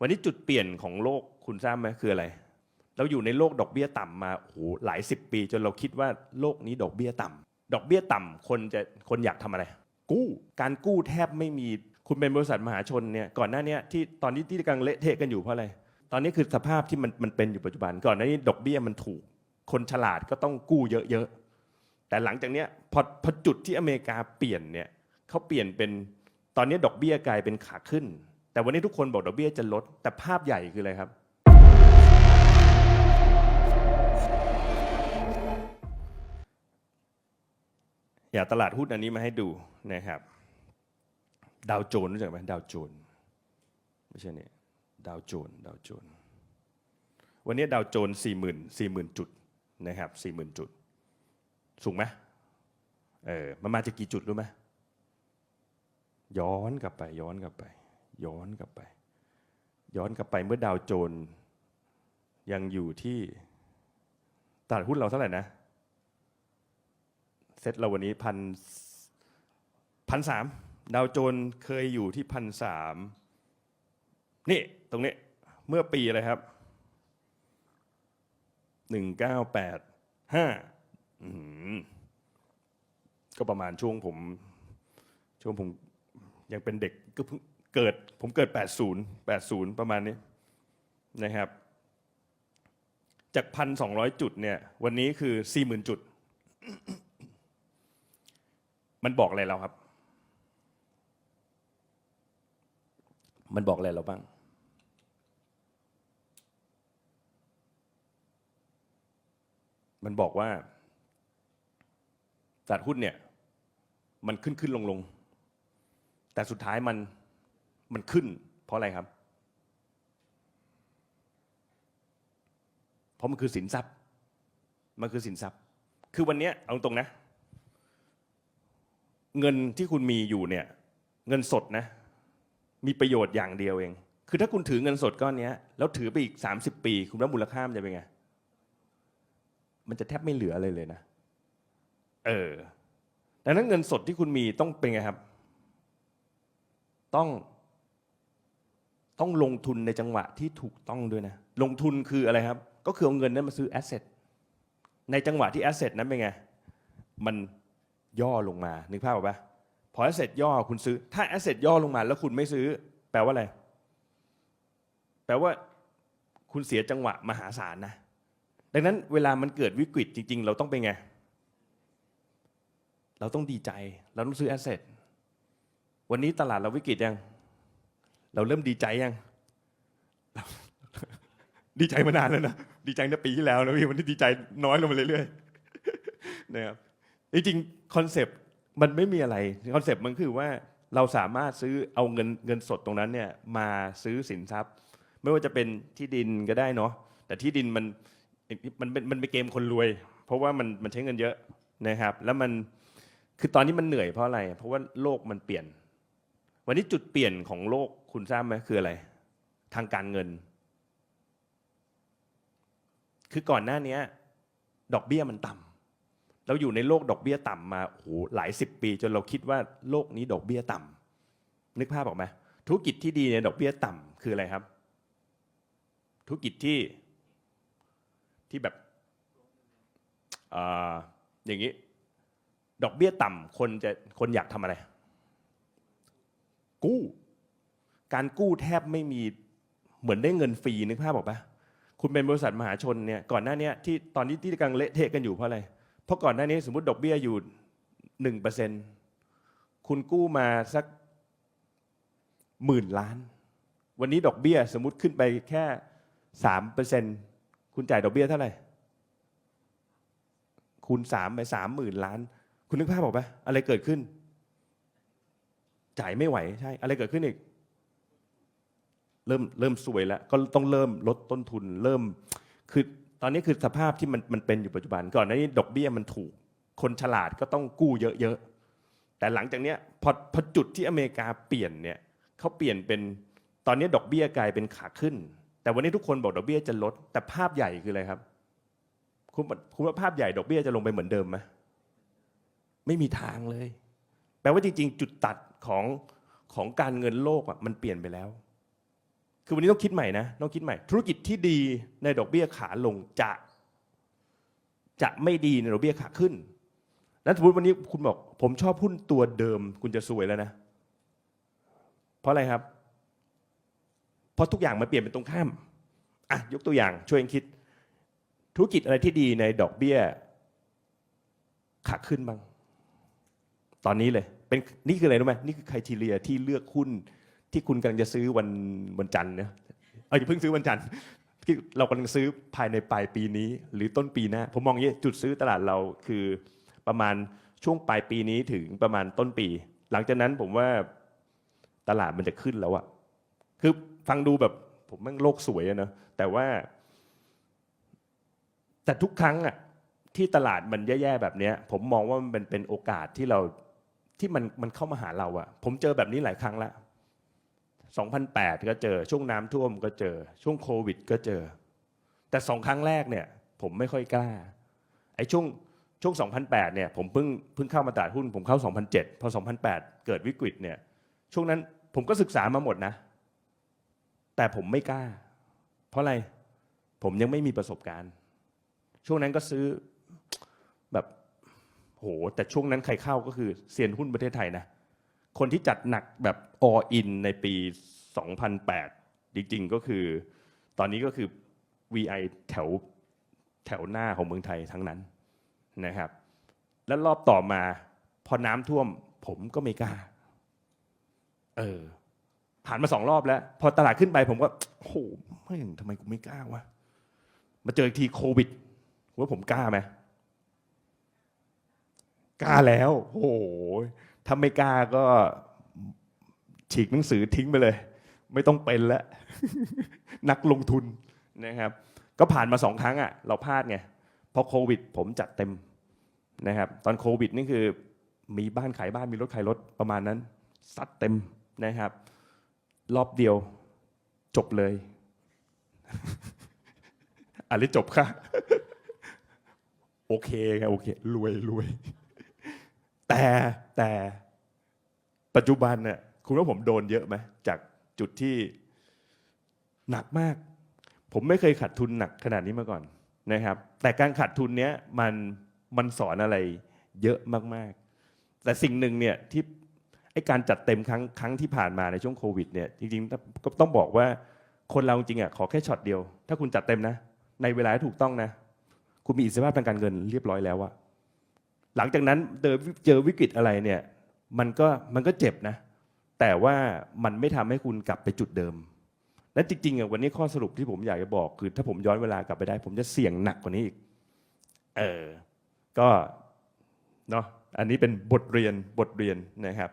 วันนี้จุดเปลี่ยนของโลกคุณทราบไหมคืออะไร เราอยู่ในโลกดอกเบี้ยต่ำมาโอ้โหหลายสิบปี จนเราคิดว่าโลกนี้ดอกเบี้ยต่ำดอกเบี้ยต่ำคนจะคนอยากทำอะไร กู้การกู้แทบไม่มีคุณเป็นบริษัทมหาชนเนี่ยก่อนหน้านี้ที่ตอนนี้ที่กำลังเละเทะกันอยู่เพราะอะไรตอนนี้คือสภาพที่มันมันเป็นอยู่ปัจจุบัน ก่อนหน้านี้ดอกเบี้ยมันถูก คนฉลาดก็ต้องกู้เยอะๆแต่หลังจากเนี้ยพอพอจุดที่อเมริกาเปลี่ยนเนี่ยเขาเปลี่ยนเป็นตอนนี้ดอกเบี้ยกลายเป็นขาขึ้น แต่วันนี้ทุกคนบอกดอกเบี้ยจะลด แต่ภาพใหญ่คืออะไรครับ อยากตลาดหุ้นอันนี้มาให้ดูนะครับ ดาวโจนรู้จักไหมดาวโจนไม่ใช่เนี่ยดาวโจนดาวโจนวันนี้ดาวโจนสี่หมื่นสี่หมื่นจุดนะครับสี่หมื่นจุด สูงไหมเออมันมาจากกี่จุดรู้ไหมย้อนกลับไปย้อนกลับไป ย้อนกลับไป ย้อนกลับไปเมื่อดาวโจนส์ยังอยู่ที่ตลาดหุ้นเราเท่าไหร่นะ เซ็ตเราวันนี้พันพันสามดาวโจนส์เคยอยู่ที่พันสามนี่ตรงนี้เมื่อปีอะไรครับหนึ่งเก้าแปดห้าก็ประมาณช่วงผม ช่วงผมยังเป็นเด็กก็เพิ่ง เกิดผมเกิด 80 80 ประมาณนี้นะครับ จากพันสองจุดเนี่ยวันนี้คือ 40,000 จุด มันบอกอะไรเราครับ มันบอกอะไรเราบ้างมันบอกว่าตลาดหุ้นเนี่ย มันขึ้นขึ้นลงลงแต่สุดท้ายมัน มันขึ้น เพราะอะไรครับ เพราะมันคือสินทรัพย์ มันคือสินทรัพย์ คือวันนี้เอาตรงนะ เงินที่คุณมีอยู่เนี่ย เงินสดนะ มีประโยชน์อย่างเดียวเอง คือถ้าคุณถือเงินสดก้อนนี้แล้วถือไปอีก 30 ปี คุณว่ามูลค่ามันจะเป็นไง มันจะแทบไม่เหลืออะไรเลยนะ เออดังนั้นเงินสดที่คุณมีต้องเป็นไงครับ ต้อง ต้องลงทุนในจังหวะที่ถูกต้องด้วยนะ ลงทุนคืออะไรครับ ก็คือเอาเงินนั้นมาซื้อแอสเซทในจังหวะที่แอสเซทนั้นเป็นไง มันย่อลงมา นึกภาพออกปะพอแอสเซทย่อคุณซื้อ ถ้าแอสเซทย่อลงมา แล้วคุณไม่ซื้อ แปลว่าอะไร แปลว่าคุณเสียจังหวะมหาศาลนะ ดังนั้นเวลามันเกิดวิกฤตจริง ๆ เราต้องเป็นไง เราต้องดีใจ เราต้องซื้อแอสเซท วันนี้ตลาดเราวิกฤตยัง เราเริ่มดีใจยัง ดีใจมานานแล้วนะ ดีใจในปีที่แล้วนะพี่วันนี้ดีใจน้อยลงมาเรื่อยๆนะครับจริงๆคอนเซปต์มันไม่มีอะไรคอนเซปต์มันคือว่าเราสามารถซื้อเอาเงินเงินสดตรงนั้นเนี่ยมาซื้อสินทรัพย์ ไม่ว่าจะเป็นที่ดินก็ได้เนาะแต่ที่ดินมันมันเป็นมันเป็นเกมคนรวย เพราะว่ามันมันใช้เงินเยอะนะครับ แล้วมันคือตอนนี้มันเหนื่อยเพราะอะไร เพราะว่าโลกมันเปลี่ยน วันนี้จุดเปลี่ยนของโลกคุณทราบไหมคืออะไร ทางการเงิน คือก่อนหน้านี้ดอกเบี้ยมันต่ำเราอยู่ในโลกดอกเบี้ยต่ำมาโอ้โหหลายสิบปี จนเราคิดว่าโลกนี้ดอกเบี้ยต่ำนึกภาพออกไหมธุรกิจที่ดีเนี่ยดอกเบี้ยต่ำคืออะไรครับ ธุรกิจที่ที่แบบอ่าอย่างนี้ ดอกเบี้ยต่ำคนจะคนอยากทำอะไร กู้ การกู้แทบไม่มีเหมือนได้เงินฟรีนึกภาพออกปะคุณเป็นบริษัทมหาชนเนี่ยก่อนหน้านี้ที่ตอนนี้ที่กำลังเละเทะกันอยู่เพราะอะไร เพราะก่อนหน้านี้สมมติดอกเบี้ยอยู่หนึ่งเปอร์เซ็นคุณกู้มาสักหมื่นล้าน วันนี้ดอกเบี้ยสมมติขึ้นไปแค่สามเปอร์เซ็นคุณจ่ายดอกเบี้ยเท่าไหร่คูณสามไปสามหมื่นล้าน คุณนึกภาพออกปะอะไรเกิดขึ้น จ่ายไม่ไหวใช่ อะไรเกิดขึ้นอีก เริ่มเริ่มสวยแล้ว ก็ต้องเริ่มลดต้นทุน เริ่ม คือตอนนี้คือสภาพที่มันมันเป็นอยู่ปัจจุบัน ก่อนหน้านี้ดอกเบี้ยมันถูก คนฉลาดก็ต้องกู้เยอะๆ แต่หลังจากเนี้ยพอพอจุดที่อเมริกาเปลี่ยนเนี่ยเขาเปลี่ยนเป็นตอนนี้ดอกเบี้ยกลายเป็นขาขึ้น แต่วันนี้ทุกคนบอกดอกเบี้ยจะลด แต่ภาพใหญ่คืออะไรครับ คุณคุณว่าภาพใหญ่ดอกเบี้ยจะลงไปเหมือนเดิมไหมไม่มีทางเลย แปลว่าจริงๆ จุดตัด ของของการเงินโลกอะมันเปลี่ยนไปแล้ว คือวันนี้ต้องคิดใหม่นะต้องคิดใหม่ ธุรกิจที่ดีในดอกเบี้ยขาลงจะจะไม่ดีในดอกเบี้ยขาขึ้น แล้วสมมติวันนี้คุณบอก ผมชอบหุ้นตัวเดิม คุณจะซวยแล้วนะ เพราะอะไรครับ เพราะทุกอย่างมันเปลี่ยนเป็นตรงข้าม อะยกตัวอย่างช่วยคิด ธุรกิจอะไรที่ดีในดอกเบี้ยขาขึ้นบ้าง ตอนนี้เลย เป็นนี่คืออะไรรู้ไหมนี่คือคุณทีเรียที่เลือกหุ้นที่คุณกำลังจะซื้อวันวันจันทร์เนี่ยเอออย่าเพิ่งซื้อวันจันทร์ที่เรากำลังซื้อภายในปลายปีนี้ หรือต้นปีหน้าผมมองอย่างนี้จุดซื้อตลาดเราคือประมาณช่วงปลายปีนี้ถึงประมาณต้นปี หลังจากนั้นผมว่าตลาดมันจะขึ้นแล้วอะคือฟังดูแบบผมแม่งโลกสวยอะเนอะแต่ว่า แต่ทุกครั้งอะที่ตลาดมันแย่ๆแบบเนี้ยผมมองว่ามันเป็นเป็นโอกาสที่เรา ที่มันมันเข้ามาหาเราอะผมเจอแบบนี้หลายครั้งล้ว2008 ก็เจอ ช่วงน้ำท่วมก็เจอ ช่วงโควิด ก็เจอ แต่สองครั้งแรกเนี่ยผมไม่ค่อยกล้า ไอ้ช่วงช่วง 2008 เนี่ยผมเพิ่งเพิ่งเข้ามาตลาดหุ้น ผมเข้า 2007 พอ 2008 เกิดวิกฤตเนี่ยช่วงนั้นผมก็ศึกษามาหมดนะ แต่ผมไม่กล้า เพราะอะไรผมยังไม่มีประสบการณ์ ช่วงนั้นก็ซื้อ โหแต่ช่วงนั้นใครเข้าก็คือเซียนหุ้นประเทศไทยนะ คนที่จัดหนักแบบ all in ในปี 2008 จริงๆก็คือ ตอนนี้ก็คือ VI แถวแถวหน้าของเมืองไทยทั้งนั้นนะครับ แล้วรอบต่อมาพอน้ำท่วมผมก็ไม่กล้า เออผ่านมาสองรอบแล้ว พอตลาดขึ้นไปผมก็โอ้โหไม่ทำไมกูไม่กล้าวะมาเจออีกทีโควิดว่าผมกล้าไหม กล้าแล้วโอ้โหถ้าไม่กล้าก็ฉีกหนังสือทิ้งไปเลย ไม่ต้องเป็นแล้ว นักลงทุนนะครับ ก็ผ่านมาสองครั้งอะ เราพลาดไงเพราะโควิด ผมจัดเต็มนะครับ ตอนโควิดนี่คือ มีบ้านขายบ้านมีรถขายรถประมาณนั้นซัดเต็มนะครับ รอบเดียวจบเลยอะไรจบค่ะ โอเคครับโอเค รวยรวย แต่แต่ปัจจุบันเนี่ยคุณว่าผมโดนเยอะไหมจากจุดที่หนักมาก ผมไม่เคยขาดทุนหนักขนาดนี้มาก่อนนะครับ แต่การขาดทุนเนี้ยมันมันสอนอะไรเยอะมากๆ แต่สิ่งหนึ่งเนี่ยที่ไอการจัดเต็มครั้งครั้งที่ผ่านมาในช่วงโควิดเนี่ยจริงๆก็ต้องบอกว่าคนเราจริงๆอะขอแค่ช็อตเดียว ถ้าคุณจัดเต็มนะ ในเวลาที่ถูกต้องนะ คุณมีอิสรภาพทางการเงินเรียบร้อยแล้วอะ หลังจากนั้นเจอเจอวิกฤตอะไรเนี่ยมันก็มันก็เจ็บนะ แต่ว่ามันไม่ทำให้คุณกลับไปจุดเดิม และจริงๆอะวันนี้ข้อสรุปที่ผมอยากจะบอกคือ ถ้าผมย้อนเวลากลับไปได้ ผมจะเสี่ยงหนักกว่านี้อีกเออก็เนาะอันนี้เป็นบทเรียนบทเรียนนะครับ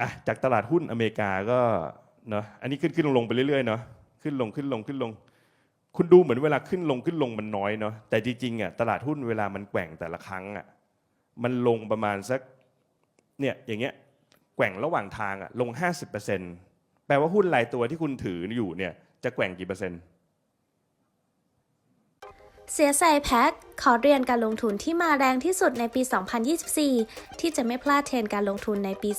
อะจากตลาดหุ้นอเมริกาก็เนาะอันนี้ขึ้นขึ้นลงลงไปเรื่อยๆเนาะขึ้นลงขึ้นลงขึ้นลง คุณดูเหมือนเวลาขึ้นลงขึ้นลงมันน้อยเนาะแต่จริงๆอะตลาดหุ้นเวลามันแกว่งแต่ละครั้งอะมันลงประมาณสักเนี่ยอย่างเงี้ยแกว่งระหว่างทางอะลง 50%แปลว่าหุ้นรายตัวที่คุณถืออยู่เนี่ยจะแกว่งกี่เปอร์เซ็นต์เสียใจแพ็คขอเรียนการลงทุนที่มาแรงที่สุดในปี 2024 ที่จะไม่พลาดเทรนการลงทุนในปี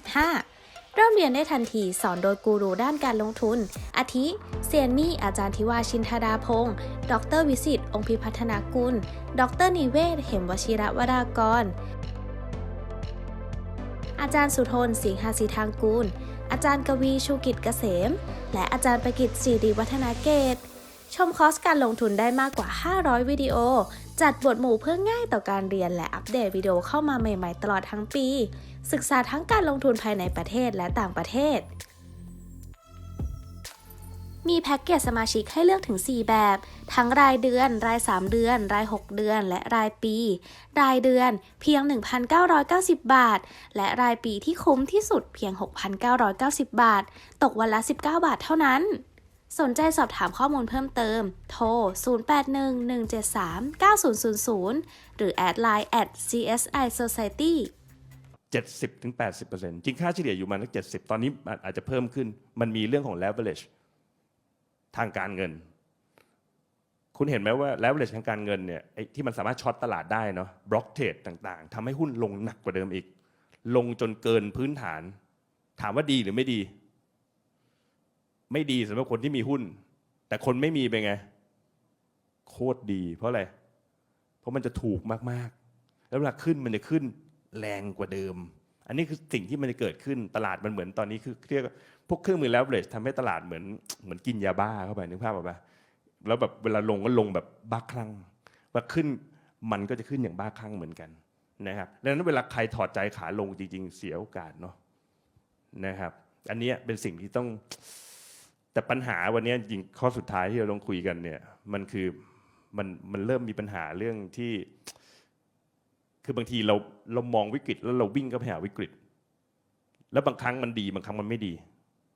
2025 เริ่มเรียนได้ทันทีสอนโดยกูรูด้านการลงทุน อาทิเซียนมี่อาจารย์ทิวาชินธดาพงศ์ดรวิสิตองค์พิพัฒนากุล ดรนิเวศ เหมวชิระวรากร อาจารย์สุทนสิงหาสีทางกูล อาจารย์กวีชูกิจเกษม และอาจารย์ประกิตสิริวัฒนาเกต ชมคอร์สการลงทุนได้มากกว่า 500 วิดีโอ จัดบทหมู่เพื่อง่ายต่อการเรียนและอัปเดตวิดีโอเข้ามาใหม่ ๆ ตลอดทั้งปี ศึกษาทั้งการลงทุนภายในประเทศและต่างประเทศ มีแพ็กเกจสมาชิกให้เลือกถึง 4 แบบ ทั้งรายเดือน ราย 3 เดือน ราย 6 เดือน และรายปี รายเดือนเพียง 1,990 บาท และรายปีที่คุ้มที่สุดเพียง 6,990 บาท ตกวันละ 19 บาทเท่านั้นสนใจสอบถามข้อมูลเพิ่มเติม โทร 0811739000 หรือแอดไลน์ at CSI Society 70ถึง80จริงค่าเฉลี่ยอยู่มาตั้ง70 ตอนนี้อาจจะเพิ่มขึ้น มันมีเรื่องของ leverage ทางการเงิน คุณเห็นไหมว่า leverage ทางการเงินเนี่ยไอ้ที่มันสามารถช็อตตลาดได้เนาะ block trade ต่างๆทำให้หุ้นลงหนักกว่าเดิมอีก ลงจนเกินพื้นฐาน ถามว่าดีหรือไม่ดี ไม่ดีสำหรับคนที่มีหุ้น แต่คนไม่มีเป็นไง โคตรดี เพราะอะไร เพราะมันจะถูกมากๆ แล้วเวลาขึ้นมันจะขึ้น แรงกว่าเดิม อันนี้คือสิ่งที่มันจะเกิดขึ้นตลาดมันเหมือนตอนนี้คือเรียกพวกเครื่องมือแล้วเบรทำให้ตลาดเหมือนเหมือนกินยาบ้าเข้าไปนึกภาพออกปะแล้วแบบเวลาลงก็ลงแบบบ้าคลั่งว่าขึ้นมันก็จะขึ้นอย่างบ้าคลั่งเหมือนกันนะครับดังนั้นเวลาใครถอดใจขาลงจริง ๆ เสียโอกาสเนาะนะครับ อันนี้เป็นสิ่งที่ต้องแต่ปัญหาวันนี้จริงข้อสุดท้ายที่เราลองคุยกันเนี่ยมันคือมันมันเริ่มมีปัญหาเรื่องที่ คือบางทีเราเรามองวิกฤตแล้วเราวิ่งก็ไปหาวิกฤต แล้วบางครั้งมันดีบางครั้งมันไม่ดี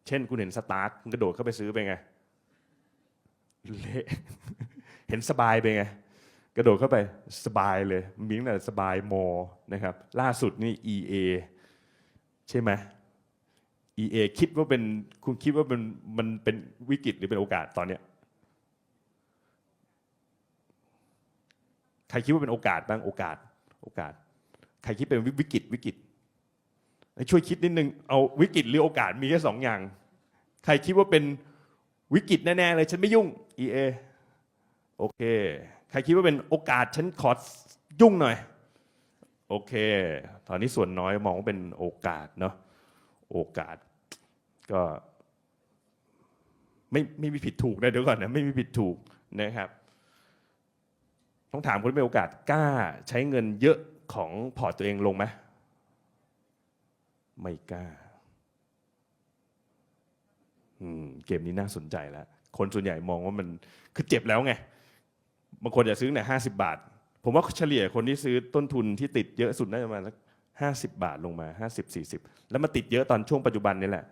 เช่นคุณเห็นสตาร์ทคุณกระโดดเข้าไปซื้อไปไงเละเห็นสบายไปไงกระโดดเข้าไปสบายเลยมีตั้งแต่สบายมอนะครับ ล่าสุดนี่ EA ใช่ไหม EA คิดว่าเป็นคุณคิดว่ามันมันเป็นวิกฤตหรือเป็นโอกาสตอนเนี้ยใครคิดว่าเป็นโอกาสบ้างโอกาส โอกาส ใครคิดเป็นวิกฤตวิกฤตช่วยคิดนิดนึงเอาวิกฤตหรือโอกาสมีแค่สองอย่าง ใครคิดว่าเป็นวิกฤตแน่ๆเลยฉันไม่ยุ่ง EA โอเค ใครคิดว่าเป็นโอกาสฉันขอยุ่งหน่อย โอเค ตอนนี้ส่วนน้อยมองว่าเป็นโอกาสเนาะโอกาสก็ไม่ไม่มีผิดถูกนะเดี๋ยวก่อนนะไม่มีผิดถูกนะครับ ต้องถามคนที่มีโอกาสกล้าใช้เงินเยอะของพอร์ตตัวเองลงไหมไม่กล้าอืมเกมนี้น่าสนใจแล้ว คนส่วนใหญ่มองว่ามันคือเจ็บแล้วไง บางคนอยากซื้อเนี่ยห้าสิบาท ผมว่าเฉลี่ยคนที่ซื้อต้นทุนที่ติดเยอะสุดน่าจะมาสักห้าสิบาทลงมาห้าสิบสี่สิบแล้วมาติดเยอะตอนช่วงปัจจุบันนี่แหละ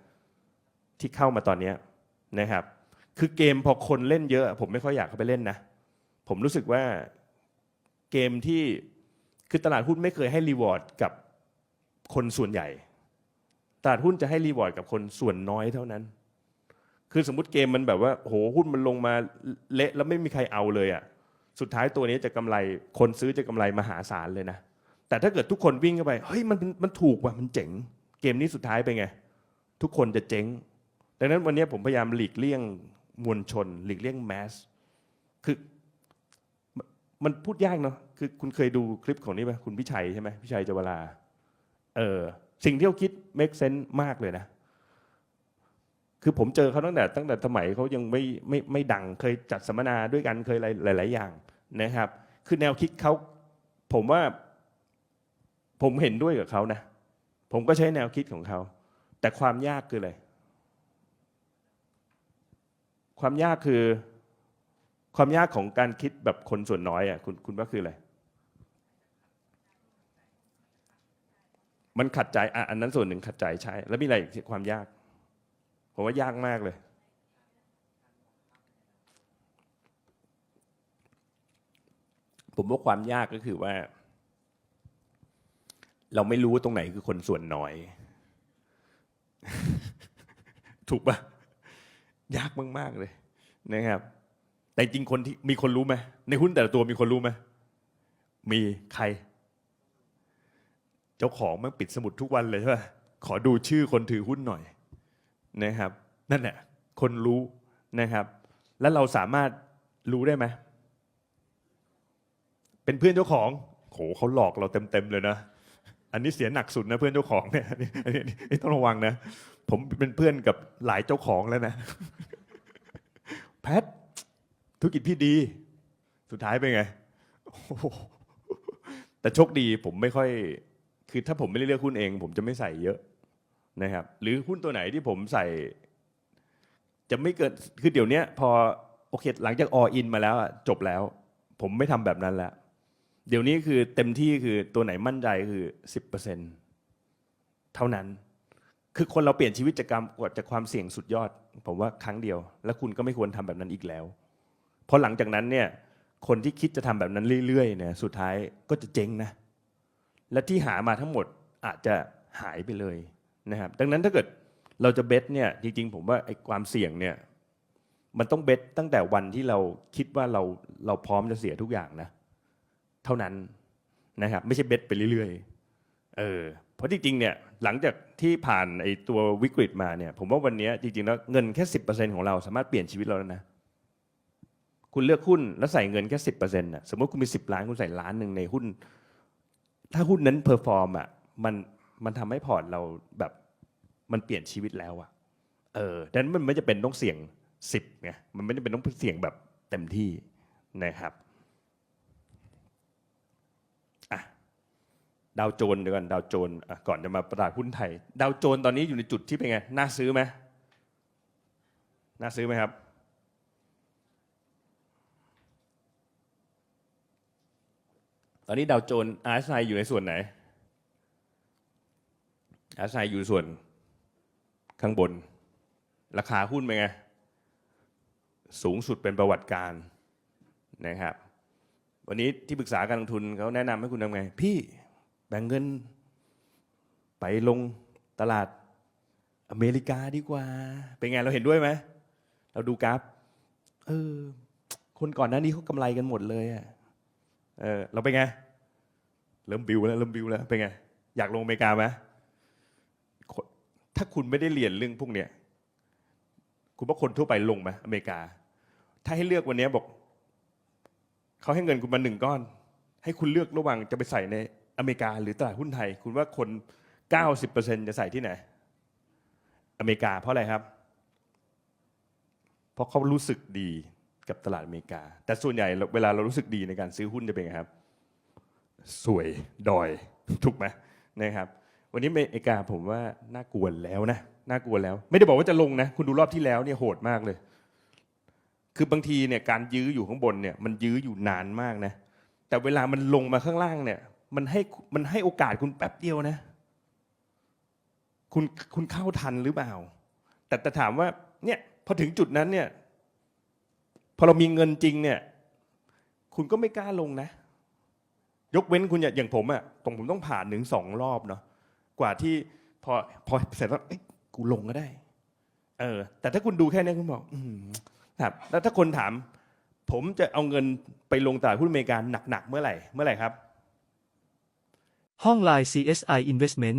ที่เข้ามาตอนเนี้นะครับ คือเกมพอคนเล่นเยอะ ผมไม่ค่อยอยากเข้าไปเล่นนะ ผมรู้สึกว่า เกมที่คือตลาดหุ้นไม่เคยให้รีวอร์ดกับคนส่วนใหญ่ ตลาดหุ้นจะให้รีวอร์ดกับคนส่วนน้อยเท่านั้น คือสมมติเกมมันแบบว่าโหหุ้นมันลงมาเละแล้วไม่มีใครเอาเลยอะ่ะ สุดท้ายตัวนี้จะกำไรคนซื้อจะกำไรมหาศาลเลยนะ แต่ถ้าเกิดทุกคนวิ่งเข้าไปเฮ้ยมันมันถูกว่ะมันเจ๋ง เกมนี้สุดท้ายเป็นไง ทุกคนจะเจ๊ง ดังนั้นวันนี้ผมพยายามหลีกเลี่ยงมวลชน หลีกเลี่ยงแมส คือ มันพูดยากเนาะคือคุณเคยดูคลิปของนี่ไหมคุณพิชัยใช่ไหมพิชัยเจวลาเออสิ่งที่เขาคิด make sense มากเลยนะ คือผมเจอเขาตั้งแต่ตั้งแต่สมัยเขายังไม่ไม่ไม่ดังเคยจัดสัมมนาด้วยกันเคยหลายหลายอย่างนะครับ คือแนวคิดเขาผมว่า ผมเห็นด้วยกับเขานะ ผมก็ใช้แนวคิดของเขา แต่ความยากคืออะไร ความยากคือ ความยากของการคิดแบบคนส่วนน้อยอะคุณคุณว่าคืออะไร มันขัดใจอะอันนั้นส่วนหนึ่งขัดใจใช่ แล้วมีอะไรอีกที่ความยาก ผมว่ายากมากเลย ผมว่าความยากก็คือว่า เราไม่รู้ว่าตรงไหนคือคนส่วนน้อย ถูกปะยากมาก ๆ เลยนะครับ แต่จริงคนที่มีคนรู้ไหมในหุ้นแต่ละตัวมีคนรู้ไหมมีใคร เจ้าของมันปิดสมุดทุกวันเลยใช่ปะขอดูชื่อคนถือหุ้นหน่อยนะครับ นั่นแหละคนรู้นะครับ แล้วเราสามารถรู้ได้ไหมเป็นเพื่อนเจ้าของโหเขาหลอกเราเต็มๆเลยนะอันนี้เสียหนักสุดนะเพื่อนเจ้าของเนี่ยอันนี้อันนี้อันนี้ต้องระวังนะ ผมเป็นเพื่อนกับหลายเจ้าของแล้วนะ แพท ธุรกิจพี่ดี สุดท้ายเป็นไงแต่โชคดีผมไม่ค่อย คือถ้าผมไม่ได้เลือกหุ้นเอง ผมจะไม่ใส่เยอะนะครับ หรือหุ้นตัวไหนที่ผมใส่ จะไม่เกินคือเดี๋ยวนี้พอโอเค หลังจากออินมาแล้วจบแล้ว ผมไม่ทำแบบนั้นแล้ว เดี๋ยวนี้คือเต็มที่คือตัวไหนมั่นใจคือสิบเปอร์เซ็นเท่านั้น คือคนเราเปลี่ยนชีวิตจากการจากความเสี่ยงสุดยอด ผมว่าครั้งเดียว แล้วคุณก็ไม่ควรทำแบบนั้นอีกแล้ว พราะหลังจากนั้นเนี่ยคนที่คิดจะทำแบบนั้นเรื่อยๆเนี่ยสุดท้ายก็จะเจ๊งนะ และที่หามาทั้งหมดอาจจะหายไปเลยนะครับ ดังนั้นถ้าเกิดเราจะเบสเนี่ยจริงๆ ผมว่าไอ้ความเสี่ยงเนี่ยมันต้องเบสตั้งแต่วันที่เราคิดว่าเราเราพร้อมจะเสียทุกอย่างนะ เท่านั้นนะครับ ไม่ใช่เบสไปเรื่อยๆเออเพราะจริงๆเนี่ยหลังจากที่ผ่านไอ้ตัววิกฤตมาเนี่ย ผมว่าวันนี้จริงๆแล้วเงินแค่สิบเปอร์เซ็นของเราสามารถเปลี่ยนชีวิตเราแล้วนะ คุณเลือกหุ้นแล้วใส่เงินแค่สิบเปอร์เซ็นต์่ะสมมติคุณมีสิบล้านคุณใส่ล้านหนึ่งในหุ้น ถ้าหุ้นนั้นเพอร์ฟอร์มอะมันมันทำให้พอร์ตเราแบบมันเปลี่ยนชีวิตแล้วอะเออดังนั้นมันไม่จะเป็นต้องเสี่ยงสิบไงมันไม่จำเป็นต้องเสี่ยงแบบเต็มที่นะครับอะดาวโจนส์เดี๋ยวก่อนดาวโจนส์อะก่อนจะมาประกาศหุ้นไทย ดาวโจนส์ตอนนี้อยู่ในจุดที่เป็นไงน่าซื้อไหมน่าซื้อไหมครับ ตอนนี้ดาวโจนส์ RSI อยู่ในส่วนไหน RSI อยู่ส่วนข้างบน ราคาหุ้นเป็นไง สูงสุดเป็นประวัติการนะครับ วันนี้ที่ปรึกษาการลงทุนเขาแนะนำให้คุณทำไง พี่แบ่งเงินไปลงตลาดอเมริกาดีกว่า เป็นไงเราเห็นด้วยไหม เราดูกราฟ เออ คนก่อนหน้านี้เขากำไรกันหมดเลยอะ เออเราเป็นไง เริ่มบิวแล้วเริ่มบิวแล้วเป็นไง อยากลงอเมริกาไหมถ้าคุณไม่ได้เรียนเรื่องพวกเนี้ยคุณว่าคนทั่วไปลงไหมอเมริกา ถ้าให้เลือกวันนี้บอกเขาให้เงินคุณมาหนึ่งก้อน ให้คุณเลือกระหว่างจะไปใส่ในอเมริกาหรือตลาดหุ้นไทย คุณว่าคน 90%จะใส่ที่ไหน อเมริกาเพราะอะไรครับ เพราะเขารู้สึกดี กับตลาดอเมริกา แต่ส่วนใหญ่เวลาเรารู้สึกดีในการซื้อหุ้นจะเป็นไงครับ สวยดอยถูกไหมนะครับ วันนี้อเมริกาผมว่าน่ากลัวแล้วนะน่ากลัวแล้ว ไม่ได้บอกว่าจะลงนะ คุณดูรอบที่แล้วเนี่ยโหดมากเลย คือบางทีเนี่ยการยื้ออยู่ข้างบนเนี่ยมันยื้ออยู่นานมากนะ แต่เวลามันลงมาข้างล่างเนี่ย มันให้มันให้โอกาสคุณแป๊บเดียวนะ คุณคุณเข้าทันหรือเปล่า แต่แต่ถามว่าเนี่ยพอถึงจุดนั้นเนี่ย พอเรามีเงินจริงเนี่ย คุณก็ไม่กล้าลงนะ ยกเว้นคุณอย่าอย่างผมอะตรงผมต้องผ่านหนึ่งสองรอบเนาะกว่าที่พอพอเสร็จแล้วเอ้ยกูลงก็ได้ เออ แต่ถ้าคุณดูแค่นี้คุณบอก อืมครับ แล้วถ้าคนถาม ผมจะเอาเงินไปลงตลาดหุ้นอเมริกาหนักๆเมื่อไหร่ เมื่อไหร่ครับ ห้อง Line CSI Investment